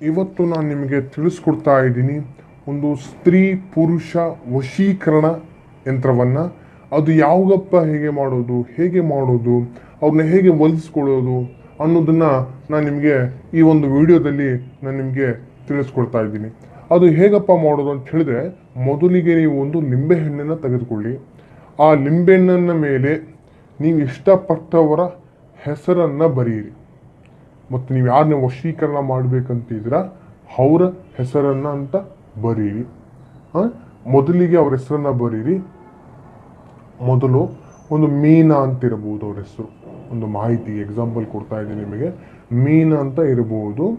ಇವತ್ತು ನಾನು ನಿಮಗೆ ತಿಳಿಸ್ಕೊಡ್ತಾ ಇದ್ದೀನಿ ಒಂದು ಸ್ತ್ರೀ ಪುರುಷ ವಶೀಕರಣ ಯಂತ್ರವನ್ನು. ಅದು ಯಾವಾಗಪ್ಪ ಹೇಗೆ ಮಾಡೋದು ಹೇಗೆ ಮಾಡೋದು ಅವ್ರನ್ನ ಹೇಗೆ ಒಲಿಸ್ಕೊಳ್ಳೋದು ಅನ್ನೋದನ್ನು ನಾನು ನಿಮಗೆ ಈ ಒಂದು ವಿಡಿಯೋದಲ್ಲಿ ನಾನು ನಿಮಗೆ ತಿಳಿಸ್ಕೊಡ್ತಾ ಇದ್ದೀನಿ. ಅದು ಹೇಗಪ್ಪ ಮಾಡೋದು ಅಂತ ಹೇಳಿದ್ರೆ, ಮೊದಲಿಗೆ ನೀವು ಒಂದು ಲಿಂಬೆಹಣ್ಣನ್ನು ತೆಗೆದುಕೊಳ್ಳಿ. ಆ ಲಿಂಬೆಹಣ್ಣಿನ ಮೇಲೆ ನೀವು ಇಷ್ಟಪಟ್ಟವರ ಹೆಸರನ್ನು ಬರೆಯಿರಿ ಮತ್ತು ನೀವು ಯಾರನ್ನ ವಶೀಕರಣ ಮಾಡಬೇಕಂತಿದ್ದೀರಾ, ಅವರ ಹೆಸರನ್ನ ಅಂತ ಬರೀರಿ? ಮೊದಲಿಗೆ ಅವ್ರ ಹೆಸರನ್ನ ಬರೀರಿ. ಮೊದಲು ಒಂದು ಮೀನಾ ಅಂತ ಇರಬಹುದು ಅವ್ರ ಹೆಸರು. ಒಂದು ಮಾಹಿತಿ ಎಕ್ಸಾಂಪಲ್ ಕೊಡ್ತಾ ಇದ್ದೀನಿ ನಿಮಗೆ. ಮೀನಾ ಅಂತ ಇರಬಹುದು.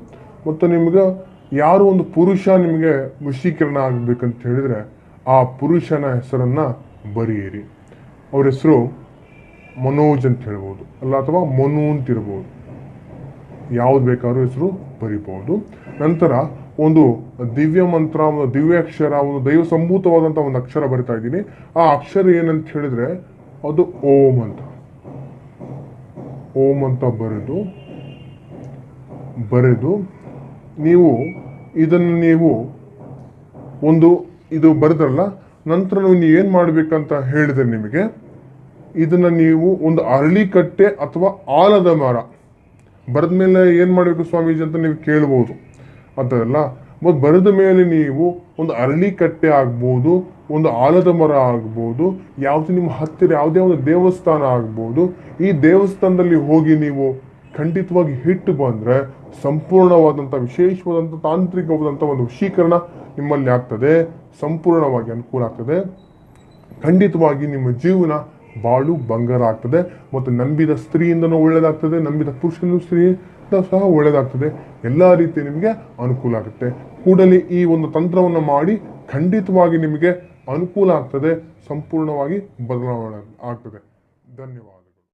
ಮತ್ತು ನಿಮ್ಗೆ ಯಾರು ಒಂದು ಪುರುಷ ನಿಮಗೆ ವಶೀಕರಣ ಆಗಬೇಕಂತ ಹೇಳಿದ್ರೆ, ಆ ಪುರುಷನ ಹೆಸರನ್ನ ಬರೀರಿ. ಅವ್ರ ಹೆಸರು ಮನೋಜ್ ಅಂತ ಹೇಳ್ಬೋದು. ಅಲ್ಲ, ಅಥವಾ ಮನು ಅಂತ ಇರ್ಬೋದು ಯಾವ್ದು ಬೇಕಾದ್ರೂ ಹೆಸರು ಬರಿಬಹುದು. ನಂತರ ಒಂದು ದಿವ್ಯ ಮಂತ್ರ, ಒಂದು ದಿವ್ಯಾಕ್ಷರ ಒಂದು ದೈವ ಸಂಭೂತವಾದಂಥ ಒಂದು ಅಕ್ಷರ ಬರಿತಾ ಇದ್ದೀನಿ. ಆ ಅಕ್ಷರ ಏನಂತ ಹೇಳಿದ್ರೆ ಅದು ಓಂ ಅಂತ. ಓಂ ಅಂತ ಬರೆದು ಬರೆದು ನೀವು ಇದನ್ನು ನೀವು ಒಂದು ಇದು ಬರೆದ್ರಲ್ಲ, ನಂತರ ನೀವು ಏನು ಮಾಡ್ಬೇಕಂತ ಹೇಳಿದ್ರೆ ನಿಮಗೆ, ಇದನ್ನ ನೀವು ಒಂದು ಅರಳಿಕಟ್ಟೆ ಅಥವಾ ಆಲದ ಮರ ಬರೆದ ಮೇಲೆ ಏನು ಮಾಡಬೇಕು ಸ್ವಾಮೀಜಿ ಅಂತ ನೀವು ಕೇಳ್ಬೋದು. ಅಂತದಲ್ಲ? ಮತ್ತು ಬರೆದ ಮೇಲೆ ನೀವು ಒಂದು ಅರಳಿ ಕಟ್ಟೆ ಆಗ್ಬೋದು, ಒಂದು ಆಲದ ಮರ ಆಗ್ಬೋದು, ಯಾವುದು ನಿಮ್ಮ ಹತ್ತಿರ ಯಾವುದೇ ಒಂದು ದೇವಸ್ಥಾನ ಆಗ್ಬೋದು, ಈ ದೇವಸ್ಥಾನದಲ್ಲಿ ಹೋಗಿ ನೀವು ಖಂಡಿತವಾಗಿ ಹಿಟ್ಟು ಬಂದರೆ ಸಂಪೂರ್ಣವಾದಂಥ ವಿಶೇಷವಾದಂಥ ತಾಂತ್ರಿಕವಾದಂಥ ಒಂದು ವಶೀಕರಣ ನಿಮ್ಮಲ್ಲಿ ಆಗ್ತದೆ, ಸಂಪೂರ್ಣವಾಗಿ ಅನುಕೂಲ ಆಗ್ತದೆ. ಖಂಡಿತವಾಗಿ ನಿಮ್ಮ ಜೀವನ ಬಾಳು ಬಂಗಾರ ಆಗ್ತದೆ ಮತ್ತು ನಂಬಿದ ಸ್ತ್ರೀಯಿಂದನೂ ಒಳ್ಳೆಯದಾಗ್ತದೆ ನಂಬಿದ ಪುರುಷನೂ ಸ್ತ್ರೀಯಿಂದ ಸಹ ಒಳ್ಳೆಯದಾಗ್ತದೆ ಎಲ್ಲ ರೀತಿ ನಿಮಗೆ ಅನುಕೂಲ ಆಗುತ್ತೆ. ಕೂಡಲೇ ಈ ಒಂದು ತಂತ್ರವನ್ನು ಮಾಡಿ ಖಂಡಿತವಾಗಿ ನಿಮಗೆ ಅನುಕೂಲ ಆಗ್ತದೆ, ಸಂಪೂರ್ಣವಾಗಿ ಬದಲಾವಣೆ ಆಗ್ತದೆ. ಧನ್ಯವಾದ.